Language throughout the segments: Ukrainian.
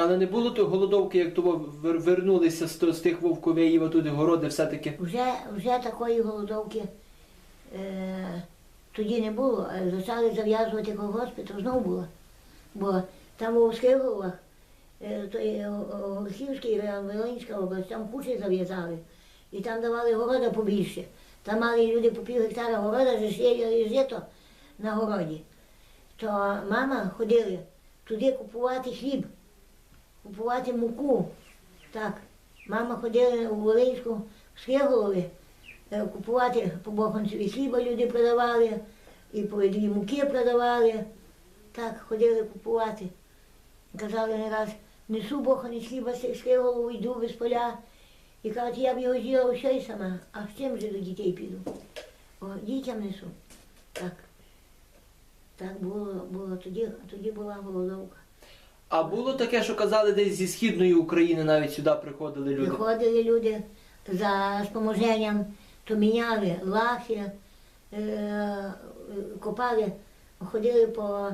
Але не було то голодовки, як того вернулися з, з тих вовковеїв, туди городи все-таки. Вже, вже такої голодовки е, тоді не було, а почали зав'язувати колгоспи, то знову було. Бо там у Скиголовах, е, то є Горхівський район, Волинська область, там кучі зав'язали. І там давали города побільше. Там мали люди по пів гектара города, вже сіяли жито на городі. То мама ходили туди купувати хліб, купувати муку. Так, мама ходила у Волинську в Скиголові, е, купувати по Бохонцеві хліба люди продавали, і по дві муки продавали. Так, ходили купувати. Казали не раз, несу боханець хліба з Скиголову, йду без поля. І кажуть, я б його з'їла все й сама, а з чим же до дітей піду? О, дітям несу. Так. Так було, було тоді, тоді була голодовка. А було таке, що казали, десь зі східної України навіть сюди приходили люди. Приходили люди за споможенням, то міняли лахи, е, копали, ходили по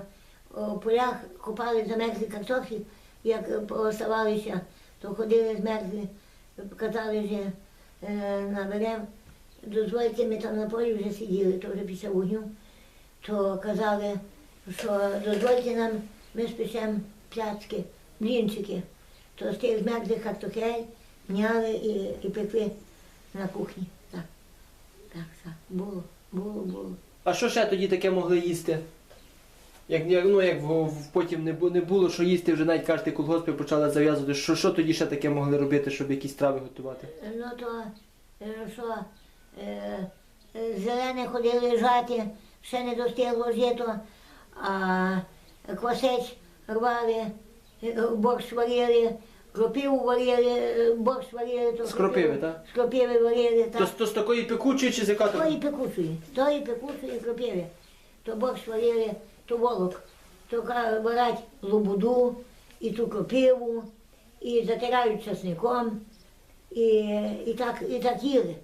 полях, копали замерзлі картофі, як оставалися, то ходили змерзлі, казали, що е, наберем, дозвольте, ми там на полі вже сиділи, то вже після вогню, то казали, що дозвольте нам, ми спечемо пляцки, блінчики. То з тих змерзлих картохель мняли і, і пекли на кухні. Так, так, так. Було, було, було. А що ще тоді таке могли їсти? Як, як, ну, як в- в- потім не, бу- не було, що їсти, вже навіть кажете, колгоспи почали зав'язувати. Що, що тоді ще таке могли робити, щоб якісь трави готувати? Ну то е, що, е, е, зелене ходили жати, ще не достигло жито, а квасець рвали, е, борщ варили, кропиву варили, е, борщ варили. То З кропиви, так? З кропиви варили, То, так. то з такої пекучої чи з яка То і пекучої, то і пекучої кропиви. То борщ варили, то волок, то ка- варять лобуду, і ту кропиву, і затирають часником, і, і, так, і так їли.